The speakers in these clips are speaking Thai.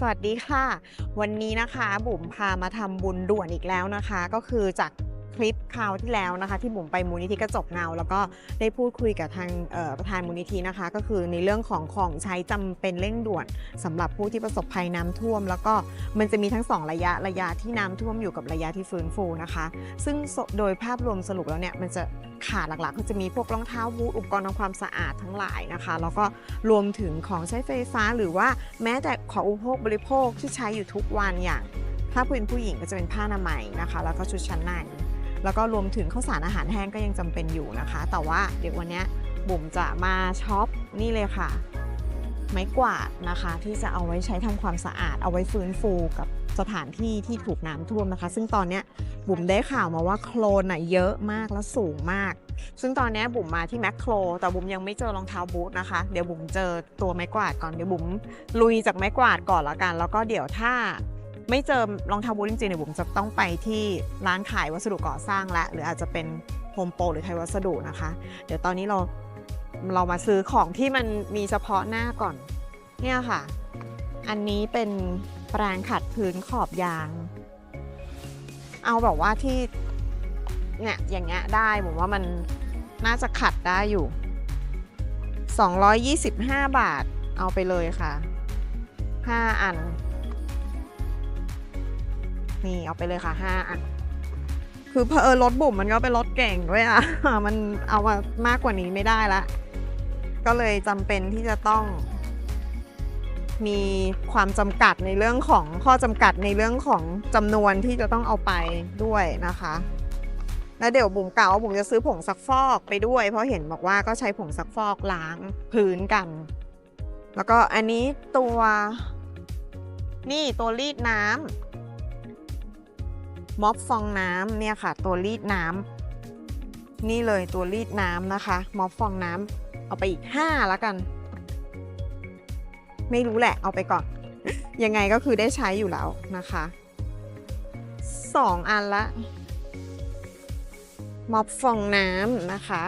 สวัสดีค่ะ วันนี้นะคะบุ๋มพามาทำบุญด่วนอีกแล้วนะคะ ก็คือจาก คลิปคราวที่แล้วนะคะ ที่บุ๋มไปมูลนิธิกระจกเงา แล้วก็ได้พูดคุยกับทางประธานมูลนิธินะคะ ก็คือในเรื่องของของใช้จำเป็นเร่งด่วนสำหรับผู้ที่ประสบภัยน้ำท่วม แล้วก็มันจะมีทั้งสองระยะระยะที่น้ำท่วมอยู่กับระยะที่ฟื้นฟูนะคะ ซึ่งโดยภาพรวมสรุปแล้วเนี่ยมันจะขาดหลักๆก็จะมีพวกรองเท้าบูทอุปกรณ์ทำความสะอาดทั้งหลายนะคะ แล้วก็รวมถึงของใช้ไฟฟ้าหรือว่าแม้แต่ของอุปโภคบริโภคที่ใช้อยู่ทุกวันอย่าง ถ้าเป็นผู้หญิงก็จะเป็นผ้าอนามัยนะคะ แล้วก็ชุดชั้นใน แล้วก็รวมถึงข้าวสารอาหารแห้งก็ยังจำเป็นอยู่นะคะ แต่ว่าเดี๋ยววันนี้บุ๋มจะมาช็อปนี่เลยค่ะ ไม้กวาดนะคะ ที่จะเอาไว้ใช้ทำความสะอาด เอาไว้ฟื้นฟูกับสถานที่ที่ถูกน้ำท่วมนะคะ ซึ่งตอนนี้บุ๋มได้ข่าวมาว่าโคลนน่ะเยอะมากและสูงมาก ซึ่งตอนนี้บุ๋มมาที่แมคโคร แต่บุ๋มยังไม่เจอรองเท้าบูทนะคะ เดี๋ยวบุ๋มเจอตัวไม้กวาดก่อน เดี๋ยวบุ๋มลุยจากไม้กวาดก่อนละกัน แล้วก็เดี๋ยวถ้า ไม่เจอรองเท้าบูทจริงๆเดี๋ยวบุ๋มจะต้องไปที่ร้านขายวัสดุก่อสร้างและ หรืออาจจะเป็นโฮมโปรหรือไทยวัสดุนะคะ เดี๋ยวตอนนี้เราเรามาซื้อของที่มันมีเฉพาะหน้าก่อน เนี่ยค่ะ อันนี้เป็นแปรงขัดพื้นขอบยาง เอาแบบว่าที่เนี่ยอย่างเงี้ยได้ผมว่ามันน่าจะขัดได้อยู่ 225 บาทเอาไปเลยค่ะ 5 อัน นี่เอาไปเลยค่ะ5อันคือเพอเออรถบุ๋มมันก็เป็นรถเก่งด้วยอะมันเอามามากกว่านี้ไม่ได้ละ ก็เลยจำเป็นที่จะต้อง มีความจำกัดในเรื่องของข้อจำกัดในเรื่องของจำนวนที่จะต้องเอาไปด้วยนะคะแล้วเดี๋ยวบุ๋มกล่าวว่าบุ๋มจะซื้อผงซักฟอกไปด้วย เพราะเห็นบอกว่าก็ใช้ผงซักฟอกล้างพื้นกัน แล้วก็อันนี้ตัว นี่ตัวรีดน้ำ ม็อบฟองน้ำเนี่ยค่ะ ตัวรีดน้ำนี่เลยตัวรีดน้ำนะคะม็อบฟองน้ำเอาไปอีก 5 แล้วกัน ไม่รู้แหละเอาไปก่อน ยังไงก็คือได้ใช้อยู่แล้วนะคะสองอันละม็อบฟองน้ำนะคะ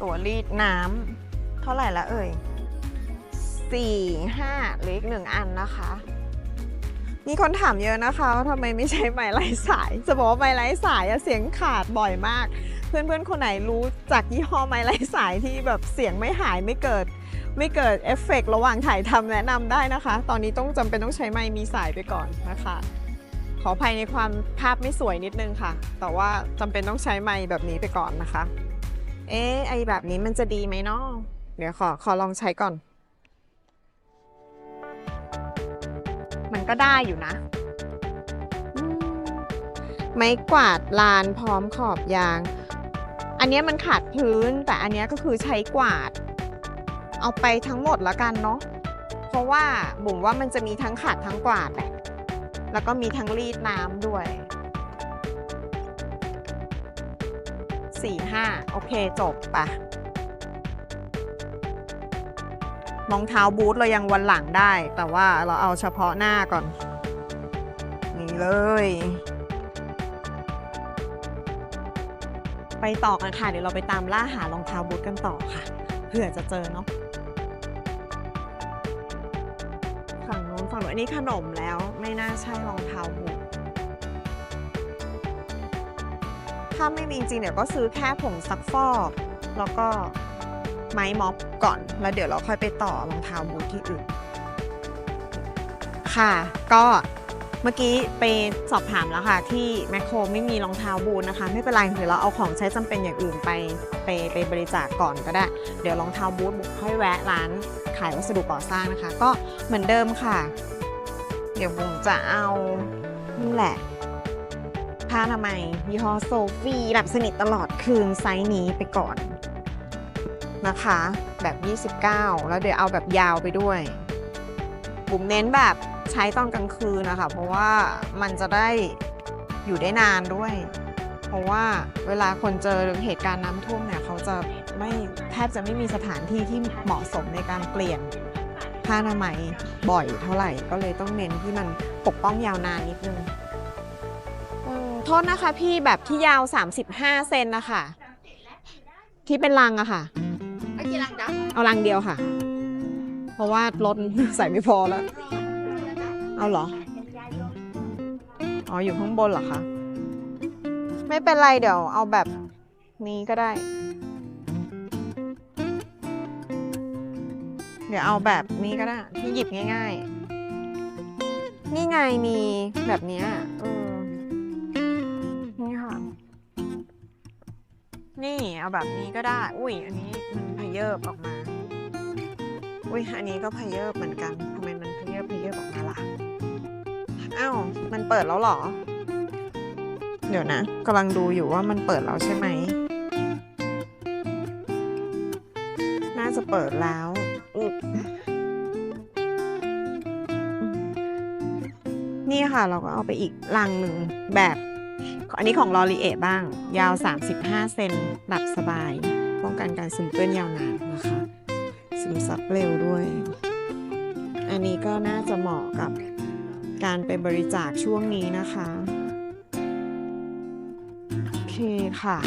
ตัวรีดน้ำเท่าไหร่ละเอ่ยสี่ห้าเหลืออีกหนึ่งอันนะคะ มีคนถามเยอะนะคะว่าทำไมไม่ใช้ไม้ไร้สาย จะบอกว่าไม้ไร้สายอะเสียงขาดบ่อยมาก เพื่อนๆคนไหนรู้จากยี่ห้อไม้ไร้สายที่แบบเสียงไม่หายไม่เกิด ไม่เกิดเอฟเฟกต์ระหว่างถ่ายทำแนะนำได้นะคะ ตอนนี้ต้องจำเป็นต้องใช้ไม้มีสายไปก่อนนะคะ ขออภัยในความภาพไม่สวยนิดนึงค่ะ แต่ว่าจำเป็นต้องใช้ไม้แบบนี้ไปก่อนนะคะ เอ๊ะไอแบบนี้มันจะดีไหมเนาะเดี๋ยวขอขอลองใช้ก่อน มันก็ได้อยู่นะอืมไม้กวาดลานพร้อมขอบยาง อันเนี้ยมันขาดพื้นแต่อันเนี้ยก็คือใช้กวาด เอาไปทั้งหมดแล้วกันเนาะเพราะว่าบุ๋มว่ามันจะมีทั้งขัดทั้งกวาดแหละแล้วก็มีทั้งรีดน้ำด้วยสี่ห้าโอเคจบปะ รองเท้าบูทเรายังวันหลังได้ แต่ว่าเราเอาเฉพาะหน้าก่อน นี่เลย ไปต่อกันค่ะ เดี๋ยวเราไปตามล่าหารองเท้าบูทกันต่อค่ะ เผื่อจะเจอเนาะฝั่งนู้นฝั่งนู้นอันนี้ขนมแล้วไม่น่าใช่รองเท้าบูทถ้าไม่มีจริงเดี๋ยวก็ซื้อแค่ผงซักฟอก แล้วก็ ไม้ม็อบก่อน แล้วเดี๋ยวเราค่อยไปต่อรองเท้าบูทที่อื่น ค่ะ ก็เมื่อกี้ไปสอบถามแล้วค่ะ ที่แมคโครไม่มีรองเท้าบูทนะคะ ไม่เป็นไรเดี๋ยวเราเอาของใช้จำเป็นอย่างอื่นไปไปไปบริจาคก่อนก็ได้ เดี๋ยวรองเท้าบูทบุกค่อยแวะร้านขายวัสดุก่อสร้างนะคะ ก็เหมือนเดิมค่ะ เดี๋ยวบุ๋มจะเอานี่แหละผ้าอนามัยยี่ห้อโซฟีแบบสนิทตลอดคืนไซส์นี้ไปก่อน นะคะ แบบ 29 แล้วเดี๋ยวเอาแบบยาวไปด้วยบุ๋มเน้นแบบใช้ตอนกลางคืนนะคะ เพราะว่ามันจะได้อยู่ได้นานด้วย เพราะว่าเวลาคนเจอเหตุการณ์น้ำท่วมเนี่ยเขาจะไม่แทบจะไม่มีสถานที่ที่เหมาะสมในการเปลี่ยนผ้าอนามัยบ่อยเท่าไหร่ ก็เลยต้องเน้นที่มันปกป้องยาวนานนิดนึงโทษนะคะพี่แบบที่ยาว 35 เซนนะคะ ที่เป็นลังอะค่ะ กี่ลังเอาลังเดียวค่ะ เพราะว่ารถใส่ไม่พอแล้ว เอาเหรอ อ๋อ อยู่ข้างบนเหรอคะ ไม่เป็นไรเดี๋ยวเอาแบบนี้ก็ได้ เดี๋ยวเอาแบบนี้ก็ได้ ที่หยิบง่าย ๆ นี่ไงมีแบบเนี้ยเออนี่ค่ะ นี่เอาแบบนี้ก็ได้ อุ้ย อันนี้มัน เยิบออกมา อุ้ยอันนี้ก็พเยิบเหมือนกันทำไมมันพเยิบพเยิบออกมาล่ะอ้าวมันเปิดแล้วเหรอ เดี๋ยวนะกำลังดูอยู่ว่ามันเปิดแล้วใช่ไหม น่าจะเปิดแล้วอึบนี่ค่ะเราก็เอาไปอีกลังหนึ่งแบบ อันนี้ของลอรีเอบ้าง ยาว 35 เซนหลับสบาย ป้องกันการซึมเปื้อนยาวนานนะคะ ซึมซับเร็วด้วย อันนี้ก็น่าจะเหมาะกับการไปบริจาคช่วงนี้นะคะ โอเคค่ะ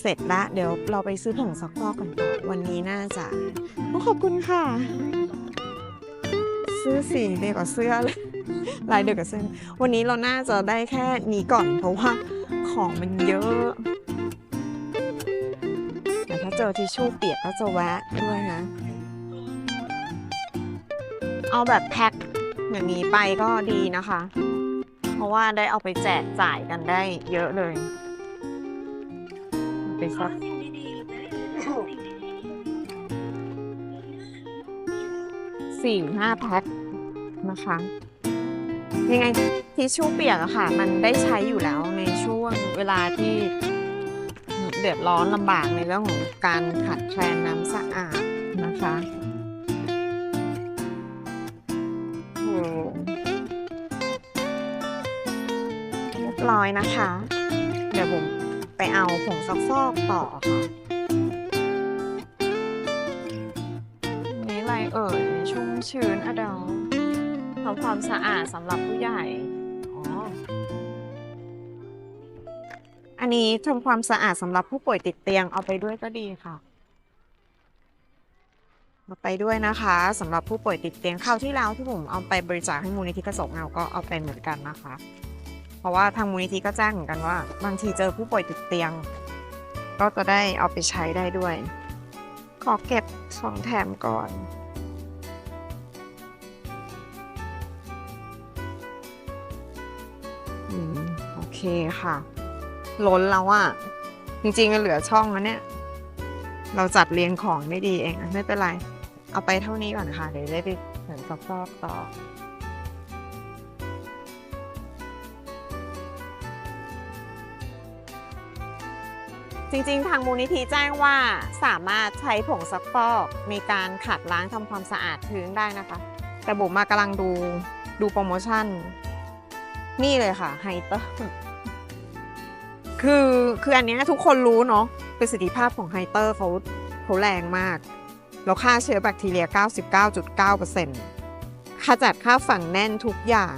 เสร็จละเดี๋ยวเราไปซื้อผงซักฟอกกันต่อวันนี้น่าจะขอบคุณค่ะ ซื้อสีเดียวกับเสื้อเลยลายเดียวกับเสื้อวันนี้เราน่าจะได้แค่นี้ก่อนเพราะว่าของมันเยอะ เจอทิชชู่เปียกก็จะแวะด้วยนะ เอาแบบแพ็คอย่างนี้ไปก็ดีนะคะ เพราะว่าได้เอาไปแจกจ่ายกันได้เยอะเลยไปสักสี่ห้าแพ็คนะคะยังไงทิชชู่เปียกอะค่ะ มันได้ใช้อยู่แล้วในช่วงเวลาที่ เดือดร้อนลำบากในเรื่องของการขาดแคลนน้ำสะอาดนะคะโอ้เรียบร้อยนะคะ เดี๋ยวผมไปเอาผงซักฟอกต่อค่ะนี่อะไรเอ่ยชุ่มชื้นอะดอทำความสะอาดสำหรับผู้ใหญ่ อ๋อ อันนี้ทำความสะอาดสำหรับผู้ป่วยติดเตียงเอาไปด้วยก็ดีค่ะเอาไปด้วยนะคะสำหรับผู้ป่วยติดเตียงคราวที่แล้วที่ผมเอาไปบริจาคให้มูลนิธิกระจกเงาก็เอาไปเหมือนกันนะคะ เพราะว่าทางมูลนิธิก็แจ้งเหมือนกันว่า บางทีเจอผู้ป่วยติดเตียง ก็จะได้เอาไปใช้ได้ด้วย ขอเก็บของแถมก่อนอืมโอเคค่ะ ล้นแล้วอะจริงๆก็เหลือช่องแล้วเนี่ย เราจัดเรียงของไม่ดีเองไม่เป็นไร เอาไปเท่านี้ก่อนค่ะเดี๋ยวได้ไปเหมือนซอกๆต่อจริงๆ ทางมูลนิธิแจ้งว่าสามารถใช้ผงซักฟอกในการขัดล้างทำความสะอาดพื้นได้นะคะ แต่บุ๋มมากำลังดูดูโปรโมชั่น นี่เลยค่ะไฮเตอร์ คือคืออันเนี้ยทุกคนรู้เนาะประสิทธิภาพของไฮเตอร์เขาเขาแรงมากแล้วฆ่าเชื้อแบคทีเรีย 99.9%ขจัดค่าฝังแน่นทุกอย่าง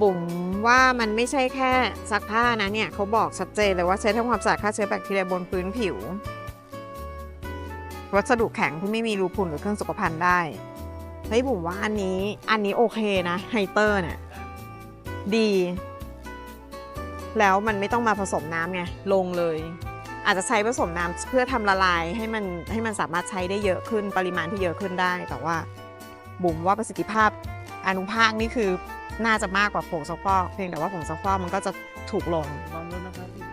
บุ๋มว่ามันไม่ใช่แค่ซักผ้านะเนี่ยเขาบอกชัดเจนเลยว่าใช้ทำความสะอาดฆ่าเชื้อแบคทีเรียบนพื้นผิว วัสดุแข็งที่ไม่มีรูพุนหรือเครื่องสุขภัณฑ์ได้เฮ้ยบุ๋มว่าอันนี้อันนี้โอเคนะไฮเตอร์เนี่ยดี แล้วมันไม่ต้องมาผสมน้ำไงลงเลย อาจจะใช้ผสมน้ำเพื่อทำละลายให้มันให้มันสามารถใช้ได้เยอะขึ้นปริมาณที่เยอะขึ้นได้ แต่ว่าบุ๋มว่าประสิทธิภาพอนุภาคนี่คือน่าจะมากกว่าผงซักฟอกเพียงแต่ว่าผงซักฟอกมันก็จะถูกลงลองดูนะครับพี่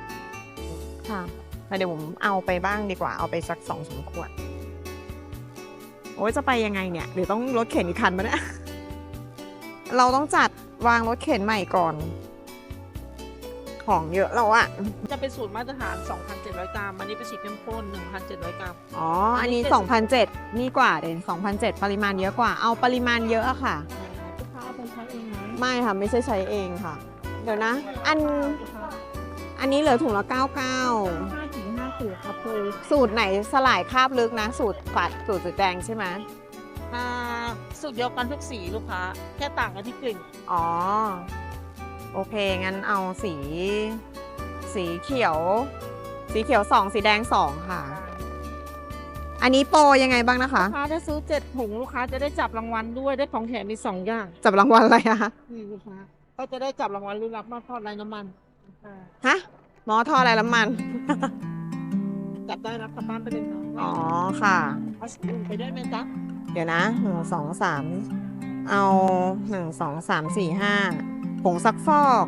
ค่ะแล้วเดี๋ยวผมเอาไปบ้างดีกว่าเอาไปสักสองสามขวดโอ้ยจะไปยังไงเนี่ยหรือต้องรถเข็นอีกคันมาเนี่ยเราต้องจัดวางรถเข็นใหม่ก่อน ของเยอะแล้วอะจะเป็นสูตรมาตรฐาน 2,700 กรัม อันนี้เป็นสีเข้มข้น 1,700 กรัม อ๋ออันนี้อันนี้ 2,007นี่กว่าเด่น2,007ปริมาณเยอะกว่า เอาปริมาณเยอะอะค่ะ ลูกค้าเอาไปใช้เองไหมไม่ค่ะ ไม่ใช่ใช้เองค่ะ เดี๋ยวนะ อันอันนี้เหลือถุงละ 99 ห้าถึงห้าสิบครับคือสูตรไหนสลายคราบลึกนะ สูตรฝัดสูตรสีแดงใช่ไหมอ่าสูตรเดียวกันทุกสีลูกค้า แค่ต่างกันที่กลิ่น อ๋อ โอเค งั้นเอาสี สีเขียว สีเขียวสองสีแดงสองค่ะ อันนี้โปรยังไงบ้างนะคะ ลูกค้าถ้าซื้อเจ็ดถุงลูกค้าจะได้จับรางวัลด้วยได้ของแถมมีสองอย่างจับรางวัลอะไรอะคะนี่ลูกค้าก็จะได้จับรางวัลรุ่นรับมาทอดไร้น้ำมันอ่าฮะหมอทออะไรน้ำมัน จับได้รับกลับบ้านไปเลยนะอ๋อค่ะ เอาสิไปได้ไหมจ๊ะเดี๋ยวนะหนึ่งสองสามเอาหนึ่งสองสามสี่ห้า ผงซักฟอก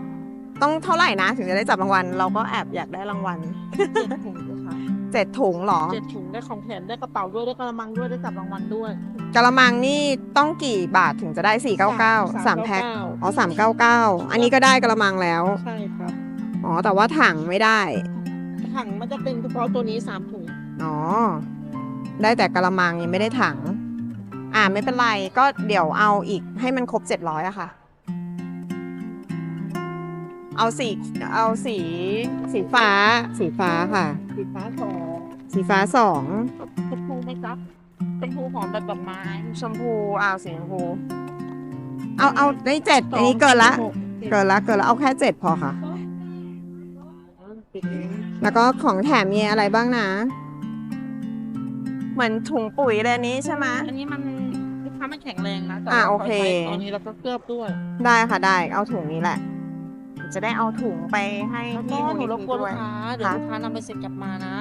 ต้องเท่าไหร่นะ ถึงจะได้จับรางวัล เราก็แอบอยากได้รางวัลเจ็ดถุงลูกค้าเจ็ดถุงเหรอเจ็ดถุงได้ของแถมได้กระเป๋าด้วยได้กระมังด้วยได้จับรางวัลด้วยกะละมังนี่ต้องกี่บาทถึงจะได้สี่เก้าเก้าสามแพ็คอ๋อสามเก้าเก้าอันนี้ก็ได้กะละมังแล้วใช่ครับอ๋อแต่ว่าถังไม่ได้ถังมันจะเป็นเฉพาะตัวนี้สามถุงอ๋อได้แต่กะละมังยังไม่ได้ถัง อ่าไม่เป็นไรก็เดี๋ยวเอาอีกให้มันครบเจ็ดร้อยอะค่ะ เอาสีเอาสีสีฟ้า สีฟ้าค่ะ สีฟ้าสองสีฟ้าสองชมพูไหมจ๊ะชมพูหอมแบบดอกไม้ชมพูเอาสีชมพูเอาเอาได้เจ็ดอันนี้เกินละสองเกินละเกินละเอาแค่เจ็ดพอค่ะปิดนี้แล้วก็ของแถมมีอะไรบ้างนะ เหมือนถุงปุ๋ยเลยอันนี้ใช่ไหมอันนี้มันลูกค้าไม่แข็งแรงนะแต่อะราโอเคตอนนี้เราก็เคลือบด้วย ได้ค่ะได้ เอาถุงนี้แหละ จะได้เอาถุงไปให้แล้วก็ที่หมูนูลรนิบธิกวนด้ลูวยกค้าเดี๋ยวค่ะ ลูกค้านำไปเสร็จกลับมานะ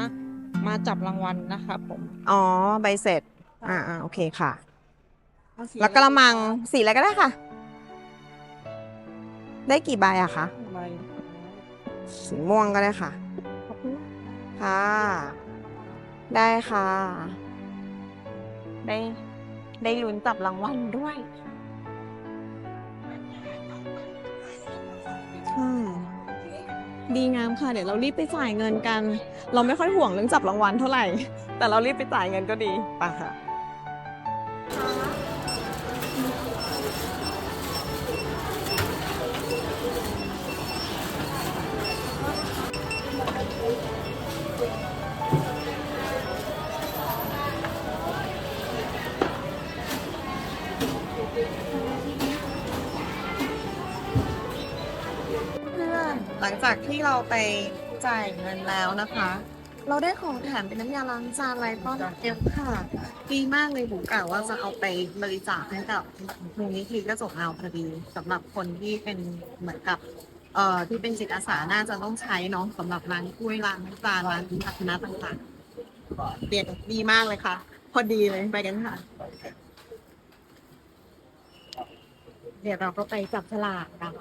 มาจับรางวัลนะคะผมอ๋อใบเสร็จ อ่าอ่าโอเคค่ะ เอาสีแล้วกระมังสีอะไรก็ได้ค่ะ ได้กี่ใบอะคะอะไรสีม่วงก็ได้ค่ะ ขอบคุณค่ะ ได้ค่ะ ได้ ได้ลุ้นจับรางวัลด้วย ดีงามค่ะ เดี๋ยวเรารีบไปจ่ายเงินกัน เราไม่ค่อยห่วงเรื่องจับรางวัลเท่าไหร่ แต่เรารีบไปจ่ายเงินก็ดีไปะค่ะ ที่เราไปจ่ายเงินแล้วนะคะ เราได้ของแถมเป็นน้ำยาล้างจานไรป้อนเอฟค่ะ ดีมากเลยบุ๋มกล่าวว่าจะเอาไปบริจาคให้กับมูลนิธิกระจกเงาพอดีสำหรับคนที่เป็นเหมือนกับเอ่อที่เป็นจิตอาสาน่าจะต้องใช้เนาะสำหรับล้างถ้วยล้างจานล้างภาชนะต่างๆเด็ดดีมากเลยค่ะ พอดีเลยไปกันค่ะ เดี๋ยวเราก็ไปจับฉลากกัน